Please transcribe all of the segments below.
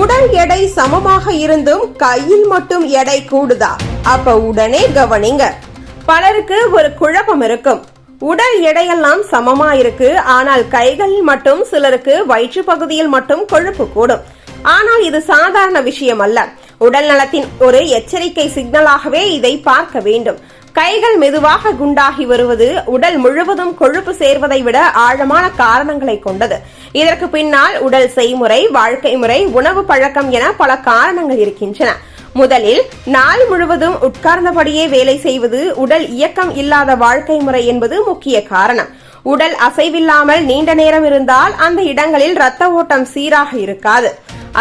உடல் எடை சமமாக இருந்தும் கையில் மட்டும் எடை கூடுதா? அப்ப உடனே கவனிங்க. பலருக்கு ஒரு குழப்பம் இருக்கும். உடல் எடையெல்லாம் சமமா இருக்கு ஆனால் கைகளில் மட்டும் சிலருக்கு வயிற்று பகுதியில் மட்டும் கொழுப்பு கூடும். ஆனால் இது சாதாரண விஷயம் அல்ல உடல் நலத்தின் ஒரு எச்சரிக்கை சிக்னலாகவே இதை பார்க்க வேண்டும். கைகள் மெதுவாக குண்டாகி வருவது உடல் முழுவதும் கொழுப்பு சேர்வதை விட ஆழமான காரணங்களை கொண்டது. இதற்கு பின்னால் உடல் செய்முறை வாழ்க்கை முறை உணவு பழக்கம் என பல காரணங்கள் இருக்கின்றன. முதலில் நாள் முழுவதும் உட்கார்ந்தபடியே வேலை செய்வது உடல் இயக்கம் இல்லாத வாழ்க்கை முறை என்பது முக்கிய காரணம். உடல் அசைவில்லாமல் நீண்ட நேரம் இருந்தால் அந்த இடங்களில் இரத்த ஓட்டம் சீராக இருக்காது.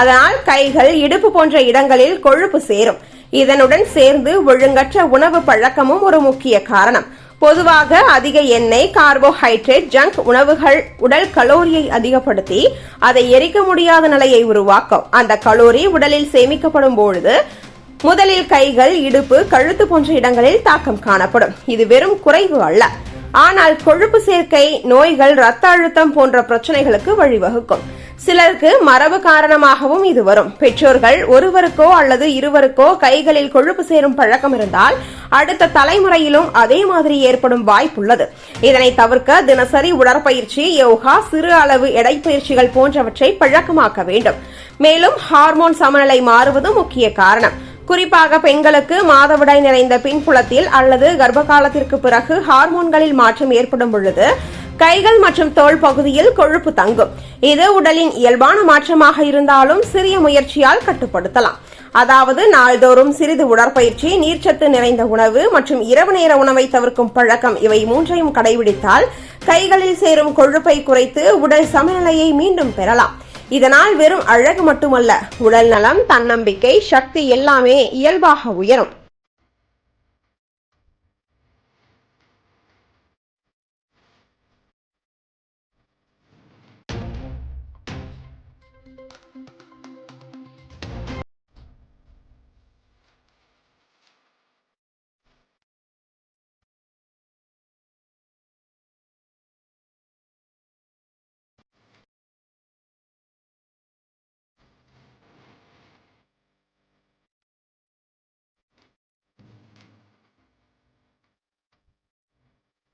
அதனால் கைகள் இடுப்பு போன்ற இடங்களில் கொழுப்பு சேரும். இதனுடன் சேர்ந்து ஒழுங்கற்ற உணவு பழக்கமும் ஒரு முக்கிய காரணம். பொதுவாக அதிக எண்ணெய் கார்போஹைட்ரேட் ஜங்க் உணவுகள் உடல் கலோரியை அதிகப்படுத்தி அதை எரிக்க முடியாத நிலையை உருவாக்கும். அந்த கலோரி உடலில் சேமிக்கப்படும் பொழுது முதலில் கைகள் இடுப்பு கழுத்து போன்ற இடங்களில் தாக்கம் காணப்படும். இது வெறும் குறைவு அல்ல. ஆனால் கொழுப்பு சேர்க்கை நோய்கள் ரத்த அழுத்தம் போன்ற பிரச்சனைகளுக்கு வழிவகுக்கும். சிலருக்கு மரபு காரணமாகவும் இது வரும். பெற்றோர்கள் ஒருவருக்கோ அல்லது இருவருக்கோ கைகளில் கொழுப்பு சேரும் பழக்கம் இருந்தால் அடுத்த தலைமுறையிலும் அதே மாதிரி ஏற்படும் வாய்ப்புள்ளது. இதனை தவிர்க்க தினசரி உடற்பயிற்சி யோகா சிறு அளவு எடைப்பயிற்சிகள் போன்றவற்றை பழக்கமாக்க வேண்டும். மேலும் ஹார்மோன் சமநிலை மாறுவது முக்கிய காரணம். குறிப்பாக பெண்களுக்கு மாதவிடாய் நிறைந்த பின்புலத்தில் அல்லது கர்ப்ப காலத்திற்கு பிறகு ஹார்மோன்களில் மாற்றம் ஏற்படும் பொழுது கைகள் மற்றும் தோல் பகுதியில் கொழுப்பு தங்கும். இது உடலின் இயல்பான மாற்றமாக இருந்தாலும் சிறிய முயற்சியால் கட்டுப்படுத்தலாம். அதாவது நாள்தோறும் சிறிது உடற்பயிற்சி நீர்ச்சத்து நிறைந்த உணவு மற்றும் இரவு நேர உணவை தவிர்க்கும் பழக்கம் இவை மூன்றையும் கடைபிடித்தால் கைகளில் சேரும் கொழுப்பை குறைத்து உடல் சமநிலையை மீண்டும் பெறலாம். இதனால் வெறும் அழகு மட்டுமல்ல உடல் நலம் தன்னம்பிக்கை சக்தி எல்லாமே இயல்பாக உயரும்.